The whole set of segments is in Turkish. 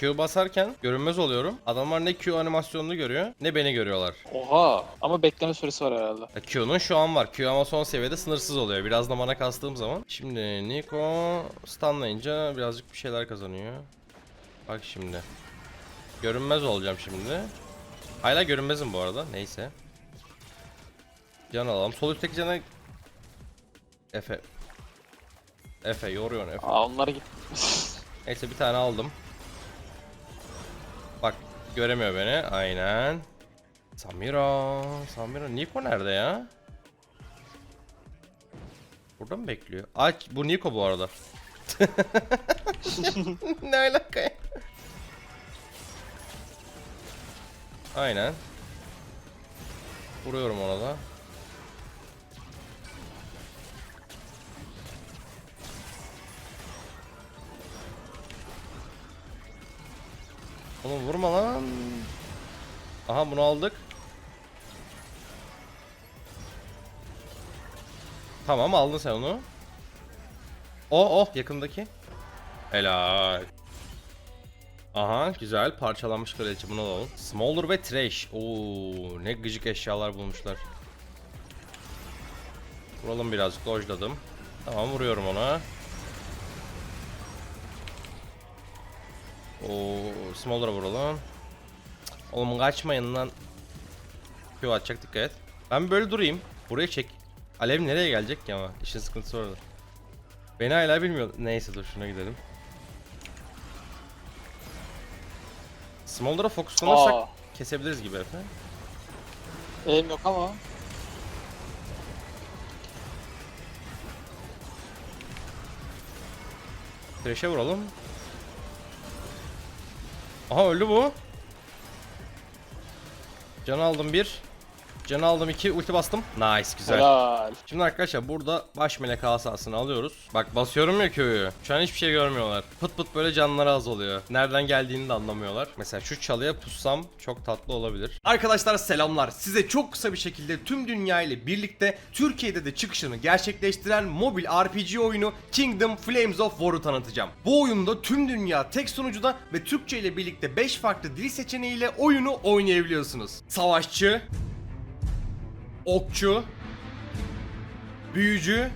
Q basarken görünmez oluyorum. Adamlar ne Q animasyonunu görüyor ne beni görüyorlar. Oha. Ama bekleme süresi var herhalde. Ya Q'nun şu an var. Q ama son seviyede sınırsız oluyor. Biraz da mana kastığım zaman. Şimdi Nico stunlayınca birazcık bir şeyler kazanıyor. Bak şimdi. Görünmez olacağım şimdi. Hala görünmezim bu arada. Neyse. Can alalım. Sol üstteki cana... Efe. Efe yoruyorsun Efe. Aa onlar git. Neyse bir tane aldım. Göremiyor beni. Aynen. Samira. Samira. Niko nerede ya? Burada mı bekliyor? Ay bu Niko bu arada. ne alaka ya? Aynen. Vuruyorum ona da. Oğlum vurma lan. Aha bunu aldık. Tamam aldın sen onu. Oh oh yakındaki. Helal. Aha güzel parçalanmış kraliçe bunu alalım. Smolder ve Trash. Oo ne gıcık eşyalar bulmuşlar. Vuralım birazcık dojladım. Tamam vuruyorum ona. Oo Smolder'a vuralım. Oğlum kaçmayın lan. Q atacak dikkat et. Ben böyle durayım. Buraya çek. Alev nereye gelecek ki ama işin sıkıntısı orada. Beni hala bilmiyor. Neyse dur şuna gidelim. Smolder'a fokuslanırsak Aa. kesebiliriz gibi Efe. Elim yok ama. Thresh'e vuralım. Aha öldü bu. Can aldım bir. Can aldım iki. Ulti bastım. Nice güzel. Helal. Şimdi arkadaşlar burada baş melek asasını alıyoruz. Bak basıyorum ya köyü. Şu an hiçbir şey görmüyorlar. Pıt pıt böyle canları az oluyor. Nereden geldiğini de anlamıyorlar. Mesela şu çalıya pussam çok tatlı olabilir. Arkadaşlar selamlar. Size çok kısa bir şekilde tüm dünya ile birlikte Türkiye'de de çıkışını gerçekleştiren mobil RPG oyunu Kingdom Flames of War'u tanıtacağım. Bu oyunda tüm dünya tek sunucuda ve Türkçe ile birlikte 5 farklı dil seçeneğiyle oyunu oynayabiliyorsunuz. Savaşçı, okçu, büyücü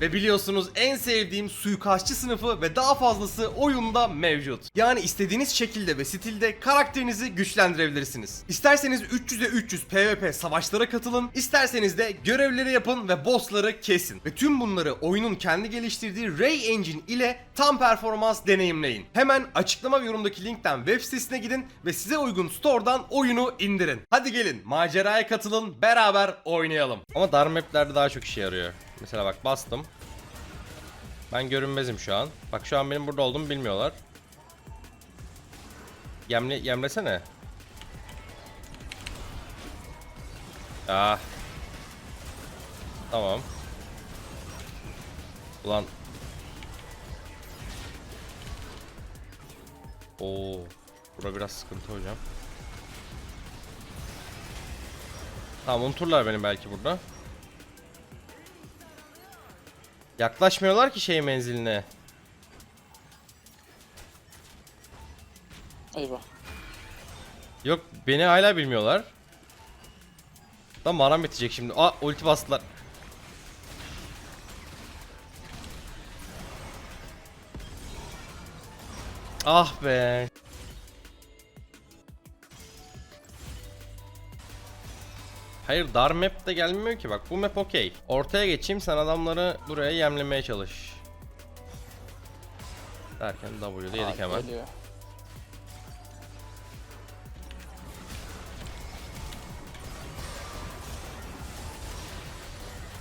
ve biliyorsunuz en sevdiğim suikastçı sınıfı ve daha fazlası oyunda mevcut. Yani istediğiniz şekilde ve stilde karakterinizi güçlendirebilirsiniz. İsterseniz 300'e 300 PvP savaşlara katılın, isterseniz de görevleri yapın ve bossları kesin. Ve tüm bunları oyunun kendi geliştirdiği Ray Engine ile tam performans deneyimleyin. Hemen açıklama ve yorumdaki linkten web sitesine gidin ve size uygun store'dan oyunu indirin. Hadi gelin maceraya katılın beraber oynayalım. Ama dar maplerde daha çok işe yarıyor. Mesela bak bastım. Ben görünmezim şu an. Bak şu an benim burada olduğumu bilmiyorlar. Yemle, yemlesene. Ah. Tamam. Ulan. Oo. Bura biraz sıkıntı hocam. Tamam unuturlar beni belki burada. Yaklaşmıyorlar ki şey menziline. Eyvah. Yok beni hala bilmiyorlar. Lan maram bitecek şimdi. Aa ulti bastılar. Ah be. Hayır dar map de gelmiyor ki bak bu map okey. Ortaya geçeyim sen adamları buraya yemlemeye çalış. Derken W'de yedik Aa, hemen. Geliyor.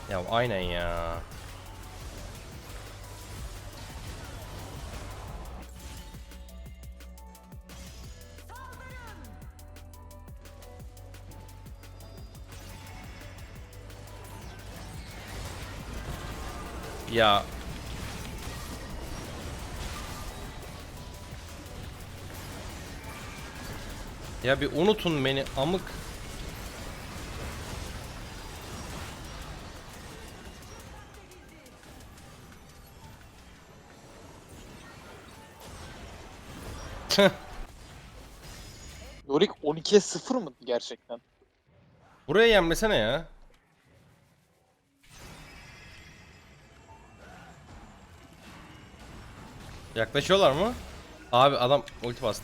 Ya aynen ya. Ya Ya bir unutun beni amık. Yorick 12'ye 0 mı gerçekten? Buraya yenmesene ya. Yaklaşıyorlar mı? Abi adam ulti bastı.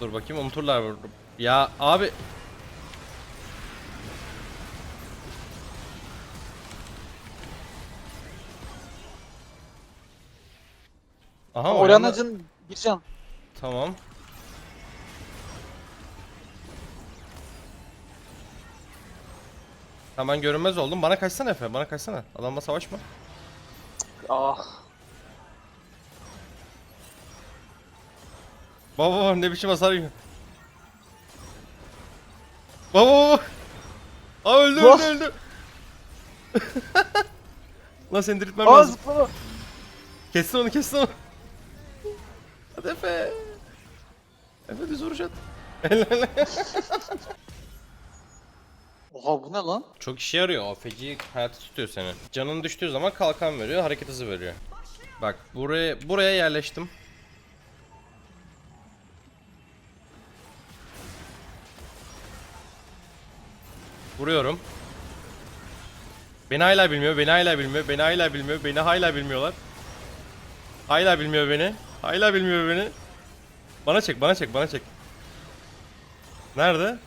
Dur bakayım unuturlar? Ya abi Aha Orianna'cın bir can. Tamam. Tamam ben görünmez oldum. Bana kaçsana Efe. Bana kaçsana. Adamla savaşma. Ah. Baba baba ne biçim hasar yiyor. Baba baba. Aa öldü öldü Vah! öldü. Lan seni diriltmem Aa lazım. zıplama. Kessin onu kessin onu. Hadi Efe. Efe düz vuruş at. Oha bu ne lan? Çok işe yarıyor. O feci hayatı tutuyor seni. Canın düştüğü zaman kalkan veriyor, hareket hızı veriyor. Bak buraya buraya yerleştim. Vuruyorum. Beni hala bilmiyor, beni hala bilmiyor, beni hala bilmiyor, beni hala bilmiyorlar. Hala bilmiyor beni. Hala bilmiyor beni. Bana çek, bana çek, bana çek. Nerede?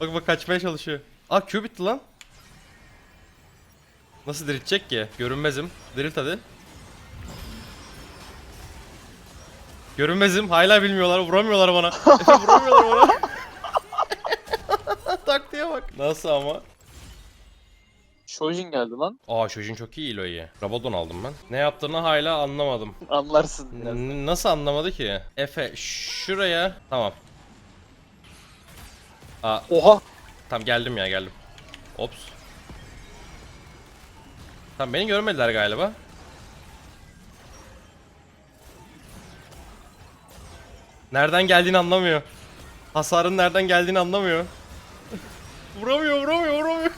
Bak bak kaçmaya çalışıyor. Aa Q bitti lan. Nasıl diriltecek ki? Görünmezim. Dirilt hadi. Görünmezim. Hala bilmiyorlar. Vuramıyorlar bana. Vuramıyorlar bana. Taktiğe bak. Nasıl ama? Shojin geldi lan. Aa çocuğun çok iyi Eloy'u. Rabadon aldım ben. Ne yaptığını hala anlamadım. Anlarsın. N- nasıl anlamadı ki? Efe şuraya. Tamam. Aa Oha. Tamam geldim ya geldim. Ops. Tamam beni görmediler galiba. Nereden geldiğini anlamıyor. Hasarın nereden geldiğini anlamıyor. vuramıyor, vuramıyor, vuramıyor.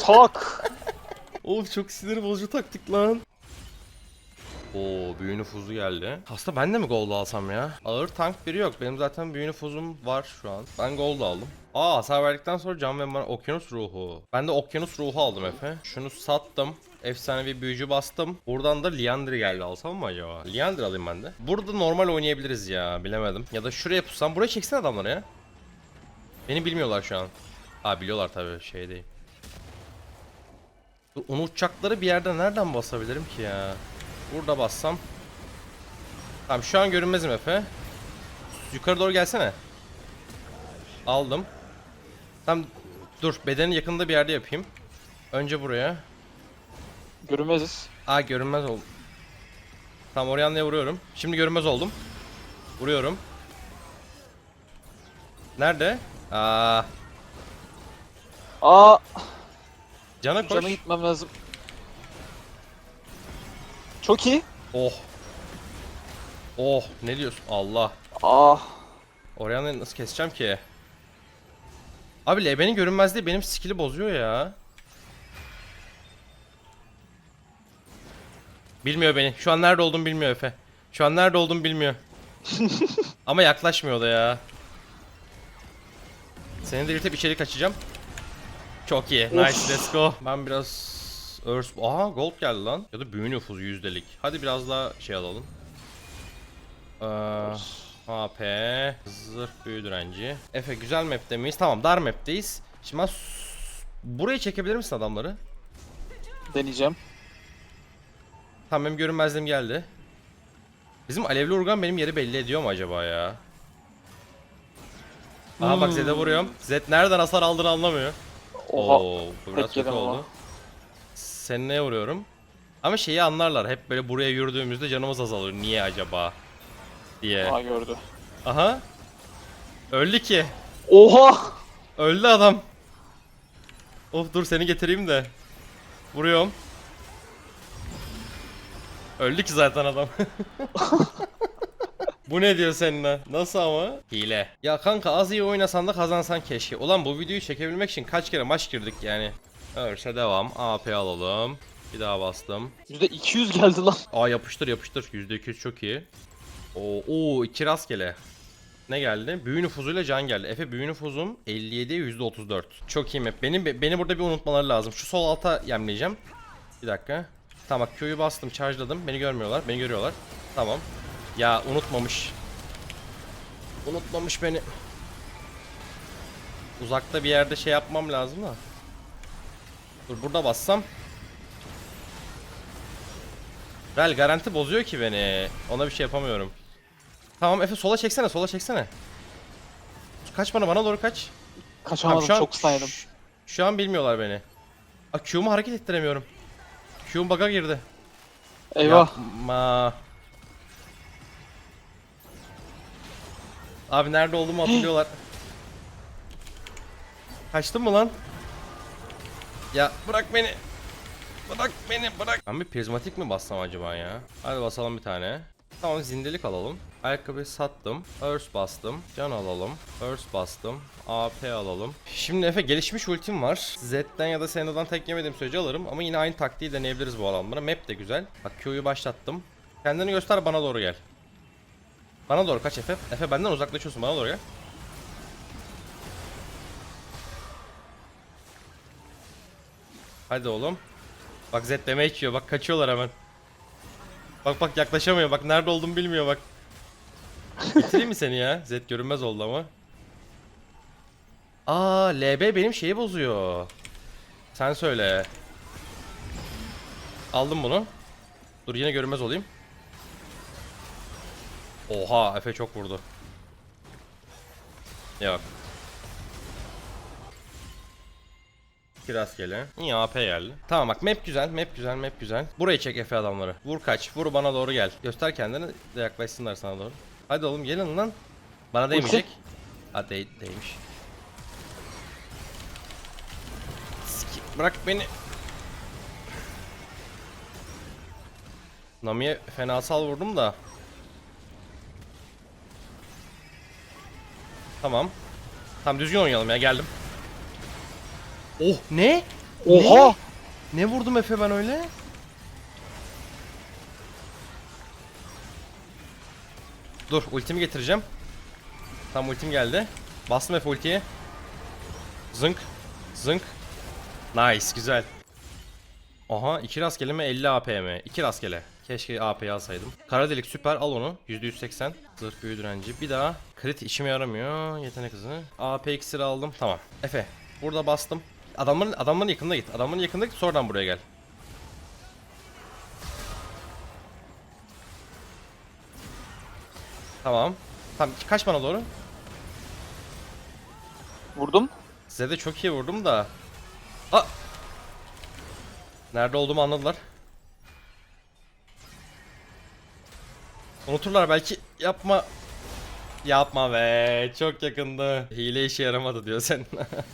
Tak. Of çok sinir bozucu taktik lan. Oo büyü nüfuzu geldi. Aslında ben de mi gold alsam ya? Ağır tank biri yok. Benim zaten büyü nüfuzum var şu an. Ben gold aldım. Aa hasar verdikten sonra can ve bana okyanus ruhu. Ben de okyanus ruhu aldım Efe. Şunu sattım. Efsanevi büyücü bastım. Buradan da Liandry geldi alsam mı acaba? Liandry alayım ben de. Burada normal oynayabiliriz ya bilemedim. Ya da şuraya pussam. Buraya çeksin adamları ya. Beni bilmiyorlar şu an. Aa biliyorlar tabii şey değil. Onu uçacakları bir yerde nereden basabilirim ki ya? Burada bassam. Tamam şu an görünmezim Efe. Yukarı doğru gelsene. Aldım. Tamam dur bedenin yakında bir yerde yapayım. Önce buraya. Görünmeziz. Aa görünmez oldum. Tamam Orianna'ya vuruyorum. Şimdi görünmez oldum. Vuruyorum. Nerede? Aa, Aa. cana koş. Cana gitmem lazım. Çok iyi. Oh. Oh ne diyorsun? Allah. Ah. Orianna'yı nasıl keseceğim ki? Abi Leben'in görünmezliği benim skill'i bozuyor ya. Bilmiyor beni. Şu an nerede olduğumu bilmiyor Efe. Şu an nerede olduğumu bilmiyor. Ama yaklaşmıyor da ya. Seni diriltip içeri kaçacağım. Çok iyi. Nice. Let's go. Ben biraz Earth... Aha gold geldi lan. Ya da büyü nüfuzu yüzdelik. Hadi biraz daha şey alalım. Ee, AP, zırh büyü direnci. Efe güzel map'te miyiz? Tamam dar map'teyiz. Şimdi ben buraya çekebilir misin adamları? Deneyeceğim. Tamam benim görünmezliğim geldi. Bizim alevli urgan benim yeri belli ediyor mu acaba ya? Aha bak Zed'e vuruyorum. Zed nereden hasar aldığını anlamıyor. Oha. Oo, bu biraz kötü yedim ama. Seninle vuruyorum. Ama şeyi anlarlar. Hep böyle buraya yürüdüğümüzde canımız azalıyor. Niye acaba? Diye. Aa gördü. Aha. Öldü ki. Oha. Öldü adam. Of dur seni getireyim de. Vuruyorum. Öldü ki zaten adam. Bu ne diyor seninle? Nasıl ama? Hile. Ya kanka az iyi oynasan da kazansan keşke. Ulan bu videoyu çekebilmek için kaç kere maç girdik yani. Örse devam. AP alalım. Bir daha bastım. %200 geldi lan. Aa yapıştır yapıştır. %200 çok iyi. Oo, oo iki rastgele. Ne geldi? Büyü nüfuzuyla can geldi. Efe büyü nüfuzum 57 %34. Çok iyi map. Benim beni burada bir unutmaları lazım. Şu sol alta yemleyeceğim. Bir dakika. Tamam bak Q'yu bastım, charge'ladım. Beni görmüyorlar. Beni görüyorlar. Tamam. Ya unutmamış. Unutmamış beni. Uzakta bir yerde şey yapmam lazım da. Dur burada bassam. Rel garanti bozuyor ki beni. Ona bir şey yapamıyorum. Tamam Efe sola çeksene sola çeksene. Kaç bana bana doğru kaç. Kaçamadım şu an, çok saydım. Şu, şu an bilmiyorlar beni. Q'mu hareket ettiremiyorum. Q'm bug'a girdi. Eyvah. Yapma. Abi nerede olduğumu hatırlıyorlar. Kaçtın mı lan? Ya bırak beni. Bırak beni bırak. Ben bir prizmatik mi bassam acaba ya? Hadi basalım bir tane. Tamam zindelik alalım. Ayakkabıyı sattım. Earth bastım. Can alalım. Earth bastım. AP alalım. Şimdi Efe gelişmiş ultim var. Z'den ya da Senda'dan tek yemediğim sürece alırım. Ama yine aynı taktiği deneyebiliriz bu alanlara. Map de güzel. Bak Q'yu başlattım. Kendini göster bana doğru gel. Bana doğru kaç Efe. Efe benden uzaklaşıyorsun bana doğru gel. Hadi oğlum. Bak Z deme içiyor bak kaçıyorlar hemen. Bak bak yaklaşamıyor bak nerede olduğumu bilmiyor bak. Bitireyim mi seni ya? Z görünmez oldu ama. Aa LB benim şeyi bozuyor. Sen söyle. Aldım bunu. Dur yine görünmez olayım. Oha Efe çok vurdu. Yok. Bir rastgele. İyi AP geldi. Tamam bak map güzel, map güzel, map güzel. Burayı çek Efe adamları. Vur kaç, vur bana doğru gel. Göster kendini de yaklaşsınlar sana doğru. Hadi oğlum gelin lan. Bana değmeyecek. Ha değ değmiş. Bırak beni. Nami'ye fenasal vurdum da. Tamam. Tamam düzgün oynayalım ya geldim. Oh ne? Oha! Ne vurdum Efe ben öyle? Dur ultimi getireceğim. Tam ultim geldi. Bastım Efe ultiye. Zınk. Zınk. Nice güzel. Aha iki rastgele mi 50 APM. İki rastgele. Keşke AP'yi alsaydım. Kara delik süper al onu. %180. Zırh büyü direnci. Bir daha. Crit işime yaramıyor. Yetenek hızı. AP iksiri aldım. Tamam. Efe. Burada bastım. Adamların adamların yakınına git. Adamların yakınına git sonradan buraya gel. Tamam. Tamam kaç bana doğru? Vurdum. Size de çok iyi vurdum da. Aa! Nerede olduğumu anladılar. Unuturlar belki. Yapma. Yapma be. Çok yakındı. Hile işe yaramadı diyor sen.